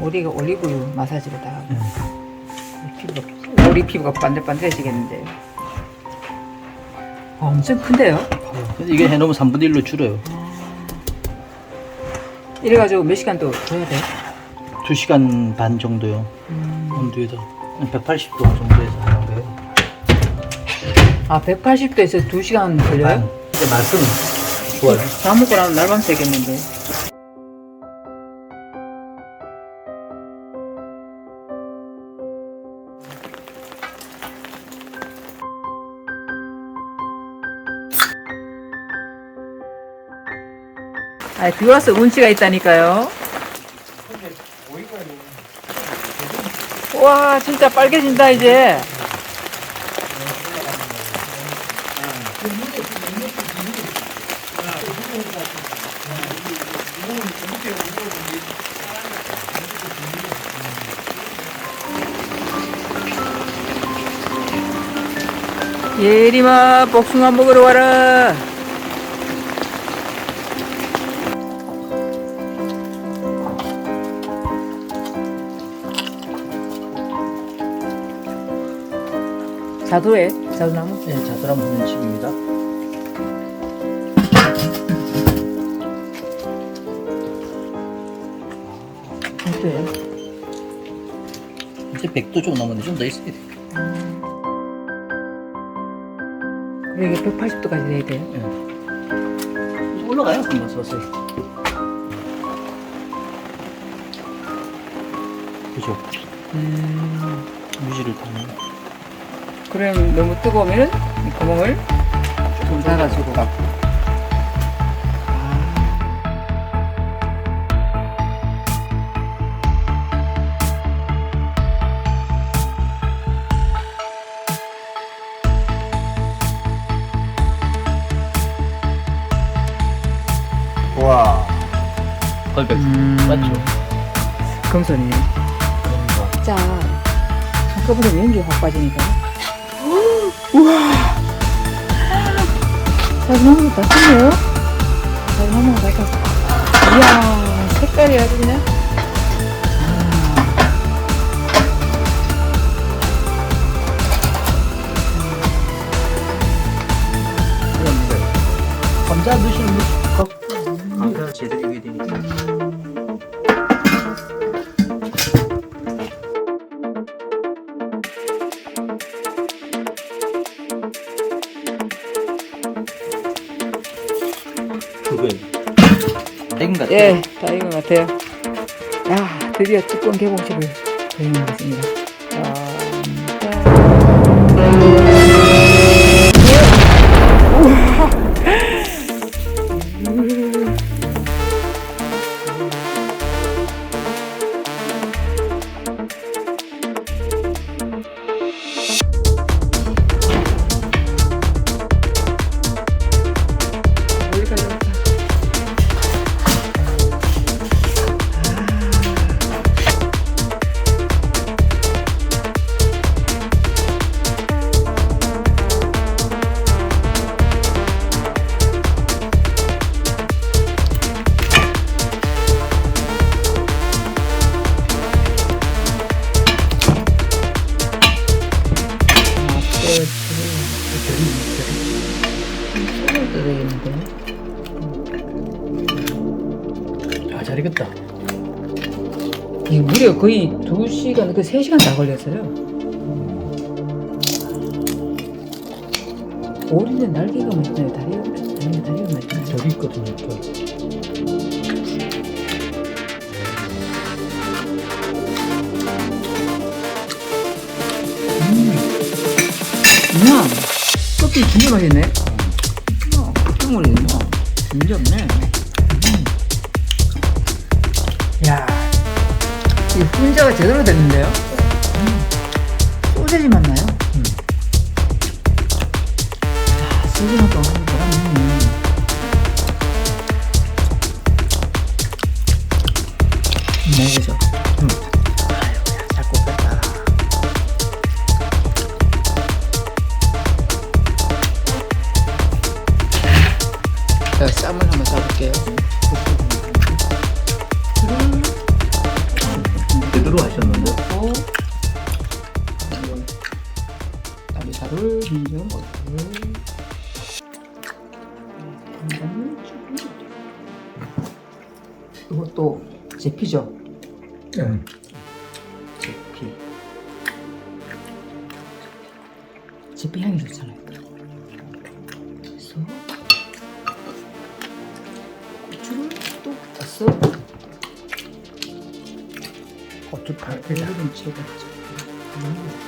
우리가 올리브유 마사지를 다 하고 음. 피부가 우리 피부가 반들반들해지겠는데 어, 엄청 큰데요? 근데 이게 해놓으면 3분의 1로 줄어요. 이래가지고 몇 시간 또 둬야 돼? 2시간 반 정도요. 음. 온도에다 180도 정도에서 하는 거예요. 아 180도에서 2시간 걸려요? 근데 맛은 좋아요. 다 먹고 나면 날밤 새겠는데 아, 비 와서 운치가 있다니까요. 와, 진짜 빨개진다, 이제. 예림아, 복숭아 먹으러 와라. 자두에, 자두나무. 네, 자드람 훈련식입니다. 어때요? 이제 100도 좀 넘었는데 좀 더 있어야 돼. 그래, 이게 180도까지 돼야 돼요. 네. 좀 올라가요, 한번 서서히. 그죠? 음, 유지를 타는. 그럼 너무 뜨거우면은 이 구멍을 조금 닫아주고. 와. 걸백. 음. 맞죠? 그러니까. 진짜 한꺼번에 연기 확 빠지니까. 우와. 자주나무 다 쓰네요. 자주나무 다 써. 이야 색깔이 아주 그냥. 감자 넣으시는 거 감자 제대로 익어야 되니까. 땡 같아. 예, 다 익은 것 같아요. 야, 드디어 뚜껑 개봉식을 거행한 것 같습니다. 아, 잘 익었다. 이 무려 거의 2시간, 그 3시간 다 걸렸어요. 오리는 날개가 맛있나요? 다리가 맛있나요? 다리가 맛있나요? 저기 있거든요. 또. 껍질 진짜 맛있네. 어, 껍질물이 뭐 진짜 없네. 음. 야, 이 훈자가 제대로 됐는데요? 음. 소세지 맛 나요? 음. 야, 소세지 맛도 하는 거랑 음. 음. 할게요. 제대로 하셨는데. 어? 다리살을 인정 어떻게? 네, 이것도 제피죠. 네. 제피. 제피 향이 좋잖아요. 고추 팔기다. 오늘은 제가 음.